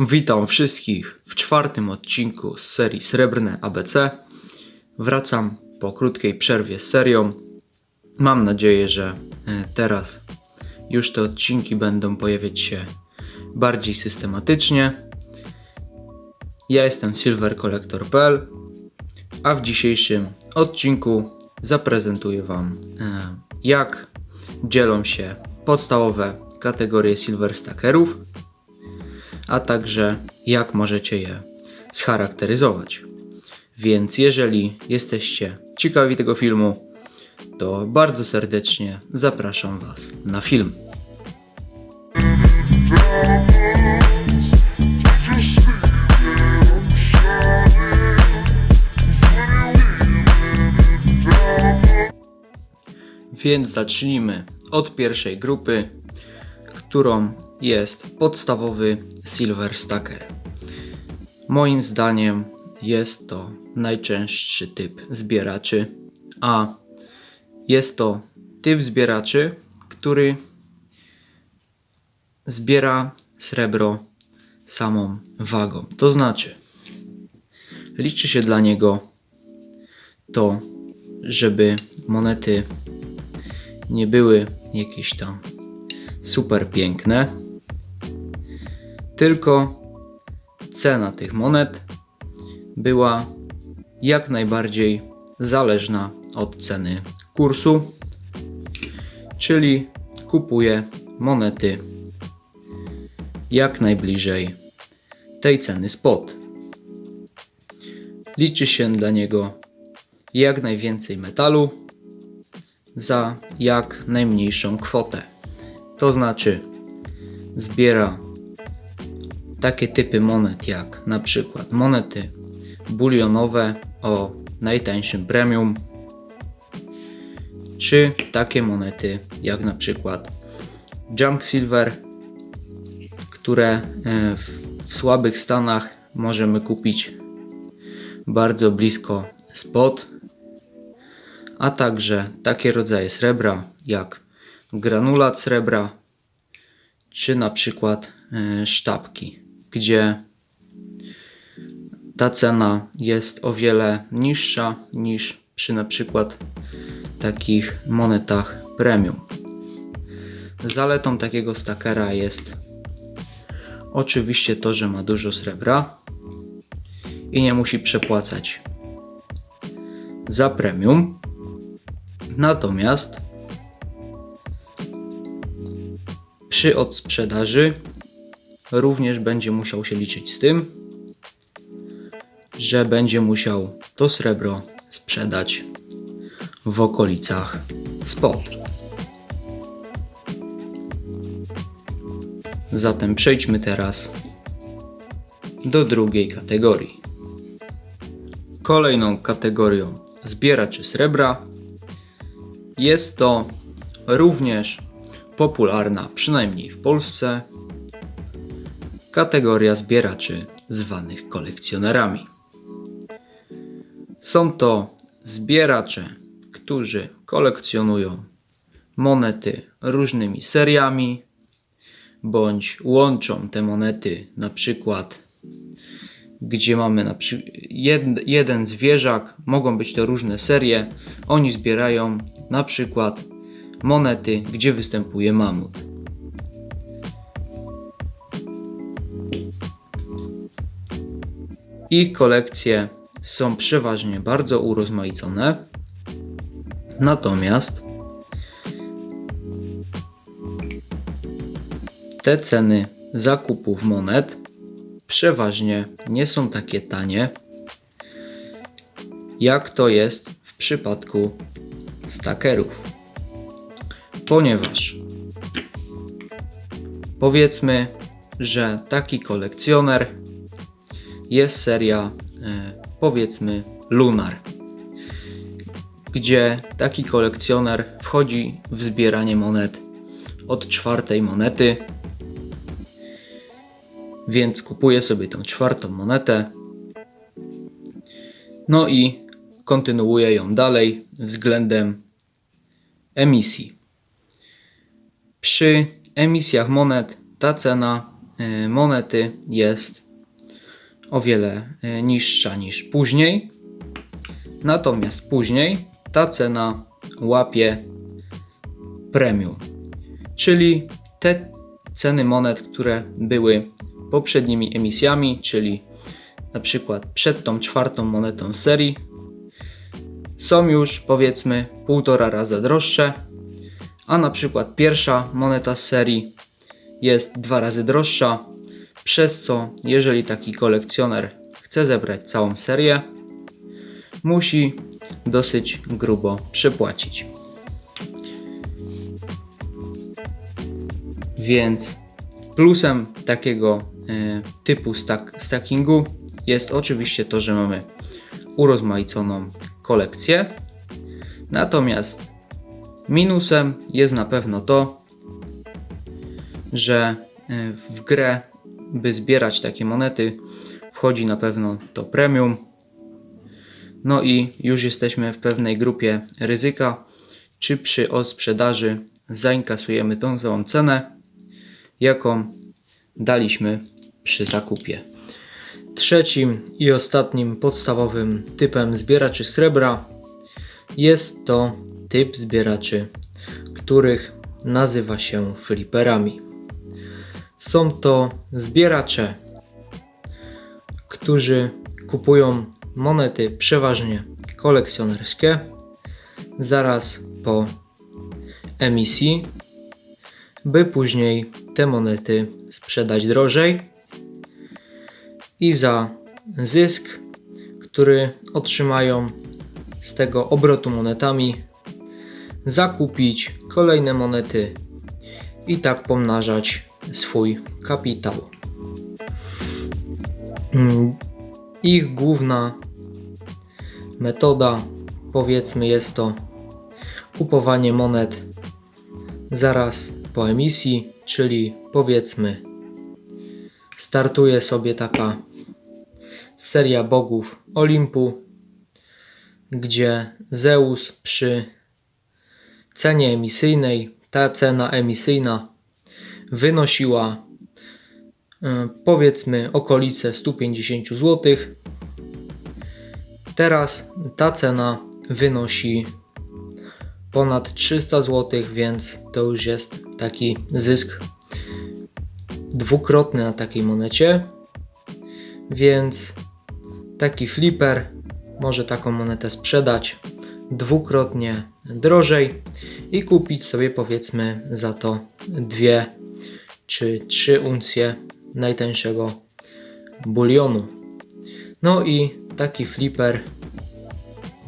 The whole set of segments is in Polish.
Witam wszystkich w czwartym odcinku z serii Srebrne ABC. Wracam po krótkiej przerwie z serią. Mam nadzieję, że e, teraz już te odcinki będą pojawiać się bardziej systematycznie. Ja jestem silvercollector.pl, a w dzisiejszym odcinku zaprezentuję Wam e, jak dzielą się podstawowe kategorie silver stackerów a także jak możecie je scharakteryzować. Więc jeżeli jesteście ciekawi tego filmu, to bardzo serdecznie zapraszam Was na film. Więc zacznijmy od pierwszej grupy, którą jest podstawowy Silver Stacker. Moim zdaniem jest to najczęstszy typ zbieraczy, a jest to typ zbieraczy, który zbiera srebro samą wagą. To znaczy, liczy się dla niego to, żeby monety nie były jakieś tam super piękne, tylko cena tych monet była jak najbardziej zależna od ceny kursu, czyli kupuję monety jak najbliżej tej ceny spot. Liczy się dla niego jak najwięcej metalu za jak najmniejszą kwotę. To znaczy zbiera takie typy monet jak na przykład monety bulionowe o najtańszym premium czy takie monety jak na przykład junk silver które e, w, słabych stanach możemy kupić bardzo blisko spot a także takie rodzaje srebra jak granulat srebra czy na przykład e, sztabki gdzie ta cena jest o wiele niższa niż przy na przykład takich monetach premium. Zaletą takiego stakera jest oczywiście to, że ma dużo srebra i nie musi przepłacać za premium. Natomiast przy odsprzedaży również będzie musiał się liczyć z tym, że będzie musiał to srebro sprzedać w okolicach spot. Zatem przejdźmy teraz do drugiej kategorii. Kolejną kategorią zbieraczy srebra jest to również popularna, przynajmniej w Polsce, kategoria zbieraczy zwanych kolekcjonerami. Są to zbieracze, którzy kolekcjonują monety różnymi seriami, bądź łączą te monety na przykład gdzie mamy na przykład jeden zwierzak, mogą być to różne serie. Oni zbierają na przykład monety, gdzie występuje mamut. Ich kolekcje są przeważnie bardzo urozmaicone. Natomiast te ceny zakupów monet przeważnie nie są takie tanie, jak to jest w przypadku stakerów. Ponieważ powiedzmy, że taki kolekcjoner jest seria e, powiedzmy Lunar, gdzie taki kolekcjoner wchodzi w zbieranie monet od czwartej monety, więc kupuje sobie tą czwartą monetę, no i kontynuuje ją dalej względem emisji. Przy emisjach monet ta cena e, monety jest o wiele e, niższa niż później. Natomiast później ta cena łapie premium, czyli te ceny monet, które były poprzednimi emisjami, czyli na przykład przed tą czwartą monetą serii, są już powiedzmy półtora raza droższe, a na przykład pierwsza moneta serii jest dwa razy droższa, przez co jeżeli taki kolekcjoner chce zebrać całą serię, musi dosyć grubo przepłacić. Więc plusem takiego e, typu stack, stackingu jest oczywiście to, że mamy urozmaiconą kolekcję. Natomiast minusem jest na pewno to, że e, w grę, by zbierać takie monety, wchodzi na pewno to premium. No i już jesteśmy w pewnej grupie ryzyka, czy przy odsprzedaży zainkasujemy tą samą cenę, jaką daliśmy przy zakupie. Trzecim i ostatnim podstawowym typem zbieraczy srebra jest to typ zbieraczy, których nazywa się fliperami. Są to zbieracze, którzy kupują monety przeważnie kolekcjonerskie zaraz po emisji, by później te monety sprzedać drożej i za zysk, który otrzymają z tego obrotu monetami, zakupić kolejne monety i tak pomnażać swój kapitał. Mm, Ich główna metoda, powiedzmy, jest to kupowanie monet zaraz po emisji, czyli powiedzmy, startuje sobie taka seria bogów Olimpu, gdzie Zeus przy cenie emisyjnej, ta cena emisyjna wynosiła y, powiedzmy okolice 150 zł. Teraz ta cena wynosi ponad 300 zł, więc to już jest taki zysk dwukrotny na takiej monecie. Więc taki flipper może taką monetę sprzedać dwukrotnie drożej i kupić sobie powiedzmy za to dwie czy trzy uncje najtańszego bulionu. No i taki flipper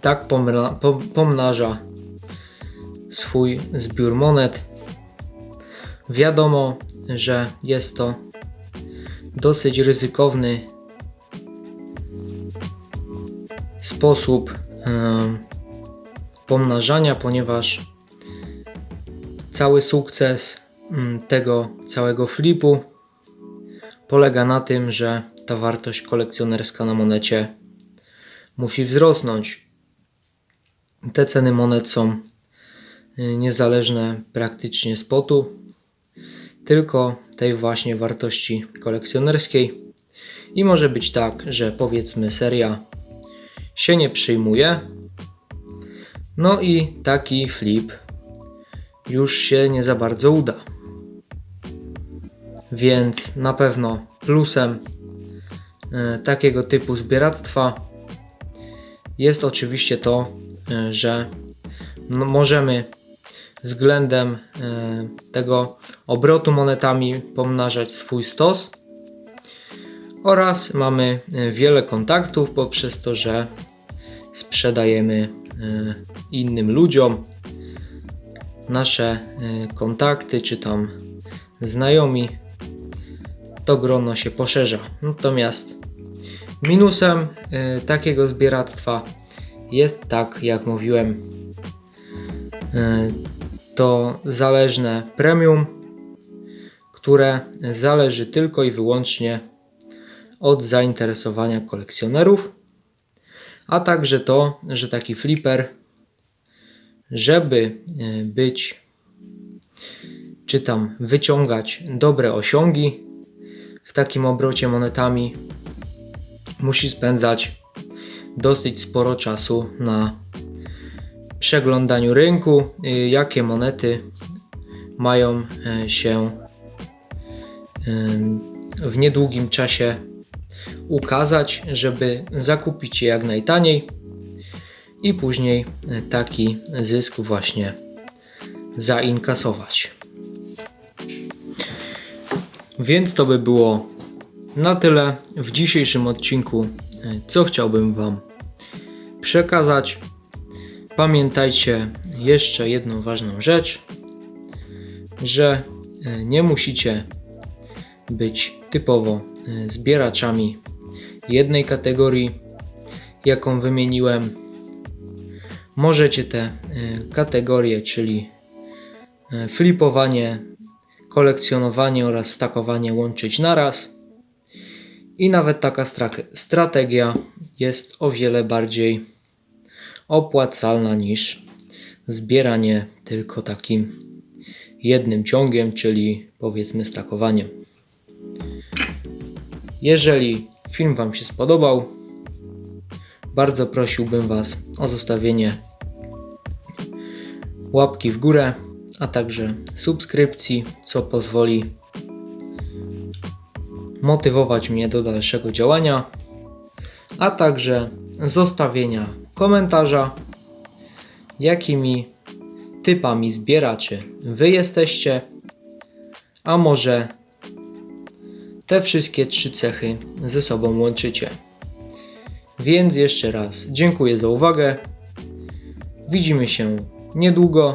tak pomnaża swój zbiór monet. Wiadomo, że jest to dosyć ryzykowny sposób pomnażania, ponieważ cały sukces tego całego flipu polega na tym, że ta wartość kolekcjonerska na monecie musi wzrosnąć. Te ceny monet są y, niezależne praktycznie z potu, tylko tej właśnie wartości kolekcjonerskiej. I może być tak, że powiedzmy seria się nie przyjmuje. No i taki flip już się nie za bardzo uda. Więc na pewno plusem e, takiego typu zbieractwa jest oczywiście to, e, że możemy względem e, tego obrotu monetami pomnażać swój stos oraz mamy wiele kontaktów poprzez to, że sprzedajemy innym ludziom nasze kontakty czy tam znajomi to grono się poszerza. Natomiast minusem y, takiego zbieractwa jest tak, jak mówiłem, y, to zależne premium, które zależy tylko i wyłącznie od zainteresowania kolekcjonerów, a także to, że taki flipper, żeby y, być czy tam wyciągać dobre osiągi, w takim obrocie monetami musi spędzać dosyć sporo czasu na przeglądaniu rynku, y, jakie monety mają e, się ym, w niedługim czasie ukazać, żeby zakupić je jak najtaniej i później e, taki zysk właśnie zainkasować. Więc to by było na tyle w dzisiejszym odcinku, e, co chciałbym Wam przekazać. Pamiętajcie jeszcze jedną ważną rzecz, że e, nie musicie być typowo e, zbieraczami jednej kategorii, jaką wymieniłem. Możecie te kategorie, czyli flipowanie, kolekcjonowanie oraz stakowanie łączyć naraz. I nawet taka stra- strategia jest o wiele bardziej opłacalna niż zbieranie tylko takim jednym ciągiem, czyli powiedzmy stakowaniem. Jeżeli film Wam się spodobał, bardzo prosiłbym Was o zostawienie łapki w górę, a także subskrypcji, co pozwoli motywować mnie do dalszego działania, a także zostawienia komentarza, jakimi typami zbieraczy Wy jesteście, a może te wszystkie trzy cechy ze sobą łączycie. Więc jeszcze raz dziękuję za uwagę. Widzimy się niedługo.